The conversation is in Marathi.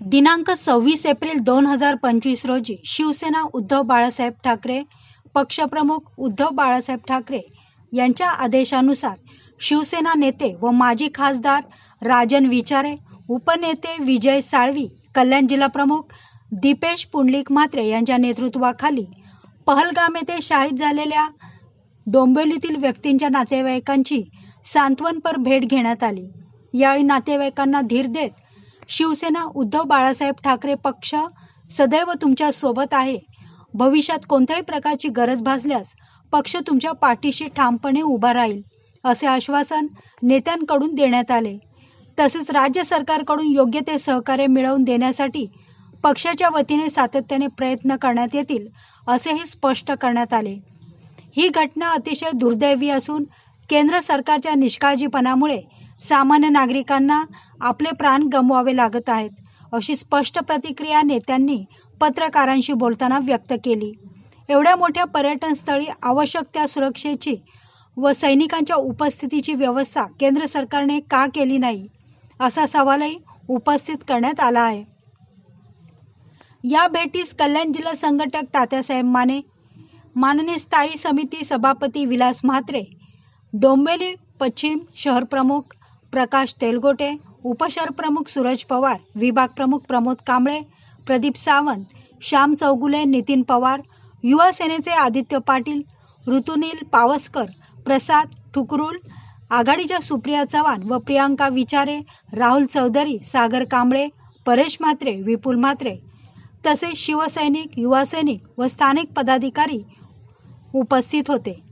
दिनांक सव्वीस एप्रिल दोन हजार पंचवीस रोजी शिवसेना उद्धव बाळासाहेब ठाकरे पक्षप्रमुख उद्धव बाळासाहेब ठाकरे यांच्या आदेशानुसार शिवसेना नेते व माजी खासदार राजन विचारे उपनेते विजय साळवी कल्याण जिल्हा प्रमुख दीपेश पुंडलिक म्हात्रे यांच्या नेतृत्वाखाली पहलगाम येथे शाहीद झालेल्या डोंबिवलीतील व्यक्तींच्या नातेवाईकांची सांत्वनपर भेट घेण्यात आली. यावेळी नातेवाईकांना धीर देत शिवसेना उद्धव बाळासाहेब ठाकरे पक्ष सदैव तुमच्यासोबत आहे. भविष्यात कोणत्याही प्रकारची गरज भासल्यास पक्ष तुमच्या पाठीशी ठामपणे उभा राहील असे आश्वासन नेत्यांकडून देण्यात आले. तसेच राज्य सरकारकडून योग्य ते सहकार्य मिळवून देण्यासाठी पक्षाच्या वतीने सातत्याने प्रयत्न करण्यात येतील असेही स्पष्ट करण्यात आले. ही घटना अतिशय दुर्दैवी असून केंद्र सरकारच्या निष्काळजीपणामुळे सामान्य नागरिकांना आपले प्राण गमवावे लागत आहेत अशी स्पष्ट प्रतिक्रिया नेत्यांनी पत्रकारांशी बोलताना व्यक्त केली. एवढ्या मोठ्या पर्यटनस्थळी आवश्यक त्या सुरक्षेची व सैनिकांच्या उपस्थितीची व्यवस्था केंद्र सरकारने का केली नाही असा सवालही उपस्थित करण्यात आला आहे. या भेटीस कल्याण जिल्हा संघटक तात्यासाहेब माने माननीय स्थायी समिती सभापती विलास म्हात्रे डोंबिवली पश्चिम शहर प्रमुख प्रकाश तेलगोटे उपशर प्रमुख सूरज पवार विभाग प्रमुख प्रमोद कांबळे प्रदीप सावंत श्याम चौगुले नितीन पवार युवा सेनेचे आदित्य पाटील ऋतुनील पावसकर प्रसाद ठुकरुल आघाडीच्या सुप्रिया चव्हाण व प्रियांका विचारे राहुल चौधरी सागर कांबळे परेश म्हात्रे विपुल म्हात्रे. तसेच शिवसैनिक युवा सैनिक व स्थानिक पदाधिकारी उपस्थित होते.